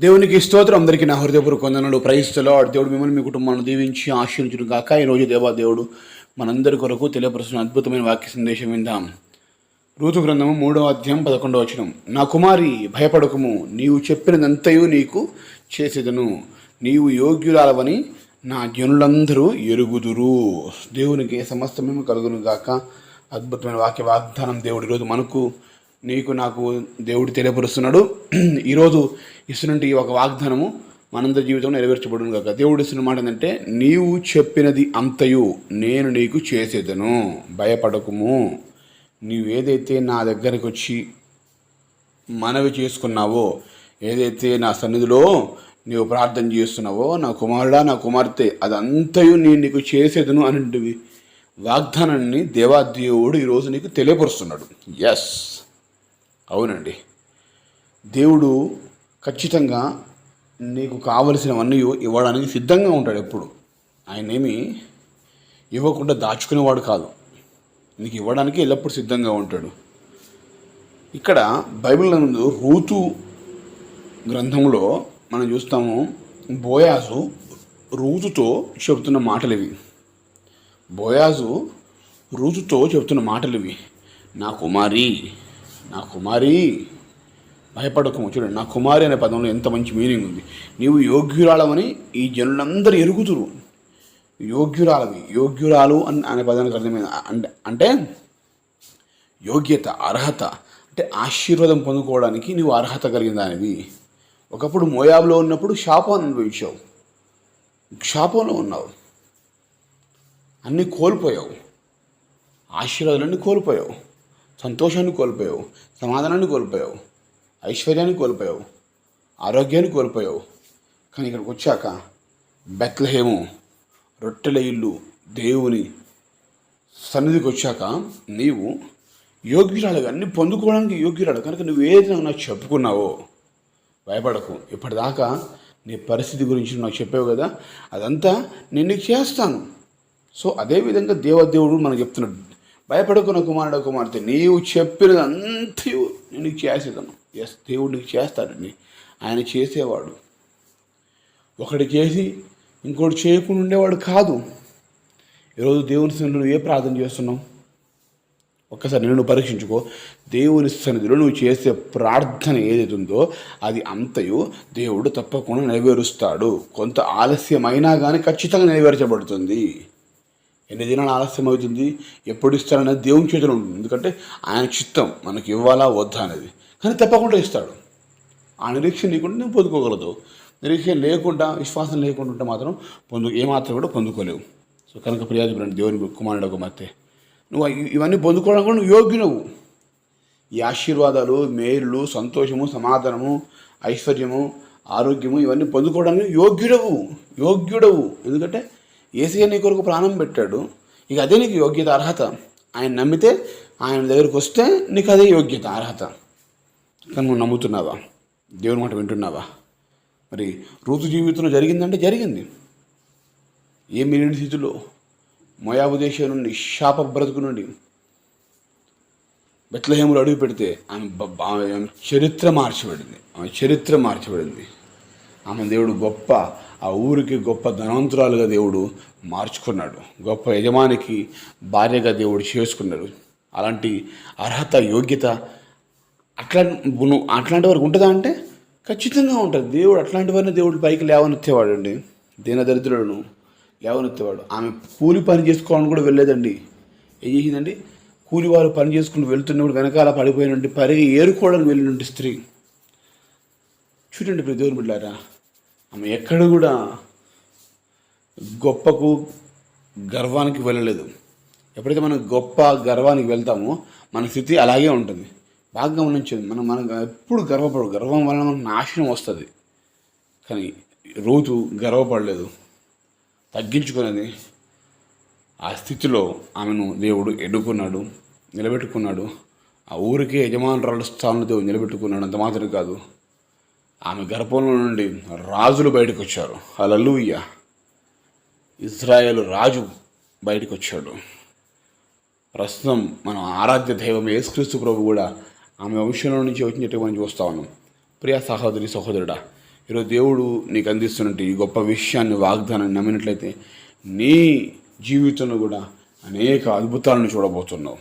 దేవునికి స్తోత్రం. అందరికీ నా హృదయపూర్వక వందనలు. ప్రయిస్తలో దేవుడు మిమ్మల్ని మీ కుటుంబాన్ని దీవించి ఆశీర్వించడం కాక ఈరోజు దేవా దేవుడు మనందరి కొరకు తెలియపరుస్తున్న అద్భుతమైన వాక్య సందేశం విందాం. ఋతు గ్రంథము మూడవ అధ్యాయం పదకొండవ వచనం. నా కుమారి భయపడకము. నీవు చెప్పినదంతయు నీకు చేసేదను. నీవు యోగ్యురాలవని నా జనులందరూ ఎరుగుదురు. దేవునికి సమస్తమేమో కలుగును గాక. అద్భుతమైన వాక్య వాగ్దానం దేవుడు ఈరోజు మనకు నీకు నాకు దేవుడు తెలియపరుస్తున్నాడు. ఈరోజు ఇస్తున్నటువంటి ఈ ఒక వాగ్దానము మనందరి జీవితంలో నెరవేర్చబడును కాక దేవుడు ఇస్తున్న మాట ఏంటంటే నీవు చెప్పినది అంతయు నేను నీకు చేసేదను. భయపడకుము. నీవు ఏదైతే నా దగ్గరికి వచ్చి మనవి చేసుకున్నావో ఏదైతే నా సన్నిధిలో నీవు ప్రార్థన చేస్తున్నావో నా కుమారుడా నా కుమార్తె అదంతయు నేను నీకు చేసేదను అనేటివి వాగ్దానాన్ని దేవాదేవుడు ఈరోజు నీకు తెలియపరుస్తున్నాడు. ఎస్ అవునండి. దేవుడు ఖచ్చితంగా నీకు కావలసినవన్నీ ఇవ్వడానికి సిద్ధంగా ఉంటాడు ఎప్పుడు. ఆయన ఏమి ఇవ్వకుండా దాచుకునేవాడు కాదు. నీకు ఇవ్వడానికి ఎల్లప్పుడూ సిద్ధంగా ఉంటాడు. ఇక్కడ బైబిల్ నందు రూతు గ్రంథంలో మనం చూస్తాము బోయాజు రూతుతో చెబుతున్న మాటలు ఇవి బోయాజు రూతుతో చెబుతున్న మాటలు ఇవి నా కుమారి నా కుమారి భయపడకము చూడండి నా కుమారి అనే పదంలో ఎంత మంచి మీనింగ్ ఉంది. నీవు యోగ్యురాలవని ఈ జనులందరూ ఎరుగుతురు. యోగ్యురాలవి యోగ్యురాలు అని అనే పదానికి అర్థమైంది అంటే అంటే యోగ్యత అర్హత అంటే ఆశీర్వాదం పొందుకోవడానికి నీవు అర్హత కలిగిన దానివి. ఒకప్పుడు మోయాబులో ఉన్నప్పుడు శాపం అనుభవించావు. శాపంలో ఉన్నావు. అన్నీ కోల్పోయావు. ఆశీర్వాదాలన్నీ కోల్పోయావు. సంతోషాన్ని కోల్పోయావు సమాధానాన్ని కోల్పోయావు ఐశ్వర్యాన్ని కోల్పోయావు ఆరోగ్యాన్ని కోల్పోయావు. కానీ ఇక్కడికి వచ్చాక బెత్లహేము రొట్టెల ఇల్లు దేవుని సన్నిధికి వచ్చాక నీవు యోగ్యురాలుగా అన్ని పొందుకోవడానికి యోగ్యురాలు. కనుక నువ్వు ఏదైనా నాకు చెప్పుకున్నావో భయపడకు. ఇప్పటిదాకా నీ పరిస్థితి గురించి నాకు చెప్పావు కదా అదంతా నేను నీకు చేస్తాను. సో అదేవిధంగా దేవదేవుడు మనకు చెప్తున్నాడు భయపడుకున్న కుమారుడు కుమార్తె నీవు చెప్పినదంతయు నేను చేసేదను. ఎస్ దేవుడు నీకు చేస్తాడండి. ఆయన చేసేవాడు. ఒకటి చేసి ఇంకోటి చేయకుండా ఉండేవాడు కాదు. ఈరోజు దేవుని సన్నిధిలో నువ్వు ఏ ప్రార్థన చేస్తున్నావు? ఒక్కసారి నేను పరీక్షించుకో. దేవుని సన్నిధిలో నువ్వు చేసే ప్రార్థన ఏదైతే ఉందో అది అంతయు దేవుడు తప్పకుండా నెరవేరుస్తాడు. కొంత ఆలస్యమైనా కానీ ఖచ్చితంగా నెరవేర్చబడుతుంది. ఎన్ని దినాలు ఆలస్యం అవుతుంది ఎప్పుడు ఇస్తారనేది దేవుని చేతిలో ఉంటుంది. ఎందుకంటే ఆయన చిత్తం మనకి ఇవ్వాలా వద్దా అనేది. కానీ తప్పకుండా ఇస్తాడు. ఆ నిరీక్షణ లేకుండా నువ్వు పొందుకోగలదు. నిరీక్షణ లేకుండా విశ్వాసం లేకుండా ఉంటే మాత్రం పొందు ఏమాత్రం కూడా పొందుకోలేవు. సో కనుక ప్రియాది దేవుని కుమారుడు ఒక కుమార్తె నువ్వు ఇవన్నీ పొందుకోవడం కూడా నువ్వు యోగ్యునవు. ఈ ఆశీర్వాదాలు మేలులు సంతోషము సమాధానము ఐశ్వర్యము ఆరోగ్యము ఇవన్నీ పొందుకోవడానికి యోగ్యుడవు. యోగ్యుడవు. ఎందుకంటే ఏసీ నీ కొరకు ప్రాణం పెట్టాడు. ఇక అదే నీకు యోగ్యత అర్హత. ఆయన నమ్మితే ఆయన దగ్గరికి వస్తే నీకు అదే యోగ్యత అర్హత. కానీ నువ్వు నమ్ముతున్నావా? దేవుని మాట వింటున్నావా? మరి ఋతు జీవితంలో జరిగిందంటే జరిగింది. ఏ మిలియన్ స్థితిలో? మోయాబు దేశం నుండి శాప బ్రతుకు నుండి. బెత్లహేములు అడుగు పెడితే ఆమె ఆమె చరిత్ర మార్చబడింది. ఆమె చరిత్ర మార్చబడింది. ఆమె దేవుడు గొప్ప ఆ ఊరికి గొప్ప ధనవంతురాలుగా దేవుడు మార్చుకున్నాడు. గొప్ప యజమానికి భార్యగా దేవుడు చేసుకున్నాడు. అలాంటి అర్హత యోగ్యత అట్లా అట్లాంటి వరకు ఉంటుందా అంటే? ఖచ్చితంగా ఉంటుంది. దేవుడు అట్లాంటి వారిని దేవుడు పైకి లేవనెత్తేవాడు అండి దీనదరిద్రులను లేవనెత్తేవాడు. ఆమె కూలి పని చేసుకోవాలని కూడా వెళ్ళలేదండి. ఏం చేసిందండి? కూలి వారు పని చేసుకుని వెళ్తున్నప్పుడు వెనకాల పడిపోయినండి పరిగి ఏరుకోవడానికి వెళ్ళినట్టు స్త్రీ. చూడండి ఇప్పుడు దేవుని బిడ్డారా ఆమె ఎక్కడ కూడా గొప్పకు గర్వానికి వెళ్ళలేదు. ఎప్పుడైతే మనం గొప్ప గర్వానికి వెళ్తామో మన స్థితి అలాగే ఉంటుంది. బాగా గమనించింది మనం మనం ఎప్పుడు గర్వపడు గర్వం వలన మనకు నాశనం వస్తుంది. కానీ రోజు గర్వపడలేదు. తగ్గించుకున్నది. ఆ స్థితిలో ఆమెను దేవుడు ఎన్నుకున్నాడు నిలబెట్టుకున్నాడు. ఆ ఊరికే యజమానురాలు స్థానంలో దేవుడు నిలబెట్టుకున్నాడు. అంత మాత్రం కాదు. ఆమె గర్భంలో నుండి రాజులు బయటకు వచ్చారు అలలుయ్య ఇజ్రాయేల్ రాజు బయటకు వచ్చాడు ప్రస్తుతం మనం ఆరాధ్య దైవం యేసుక్రీస్తు ప్రభు కూడా ఆమె వంశంలో నుంచి వచ్చినట్టు మనం చూస్తా ఉన్నాం. ప్రియ సహోదరి సహోదరుడా ఈరోజు దేవుడు నీకు అందిస్తున్నట్టు ఈ గొప్ప విషయాన్ని వాగ్దానాన్ని నమ్మినట్లయితే నీ జీవితంలో కూడా అనేక అద్భుతాలను చూడబోతున్నావు.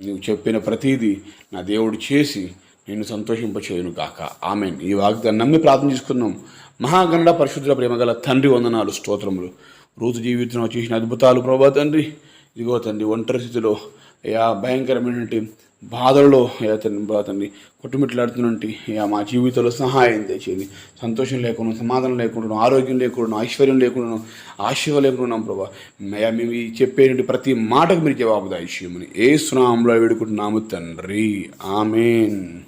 నువ్వు చెప్పిన ప్రతీది నా దేవుడు చేసి నేను సంతోషింపచేయును గాక. ఆమెన్. ఈ వాగ్దాన్ని నమ్మి ప్రార్థన చేసుకున్నాం మహాగణడ పరిశుద్ధ ప్రేమగల తండ్రి వందనాలు స్తోత్రములు. రోజు జీవితంలో చేసిన అద్భుతాలు ప్రభా తండ్రి. ఇదిగో తండ్రి ఒంటరి స్థితిలో అయ్యా భయంకరమైనటువంటి బాధల్లో అయ్యా తండ్రి ప్రభా తండ్రి కొట్టుమిట్లాడుతున్నట్టు అయ్యా మా జీవితంలో సహాయం తెచ్చేది సంతోషం లేకుండా సమాధానం లేకుండా ఆరోగ్యం లేకుండా ఐశ్వర్యం లేకుండా ఆశీర్వ లేకుండా ప్రభా. అయ్యా మేము చెప్పేటువంటి ప్రతి మాటకు మీరు జవాబు దాయిష్యమని ఏ స్నామంలో వేడుకుంటున్నాము తండ్రి. ఆమెన్.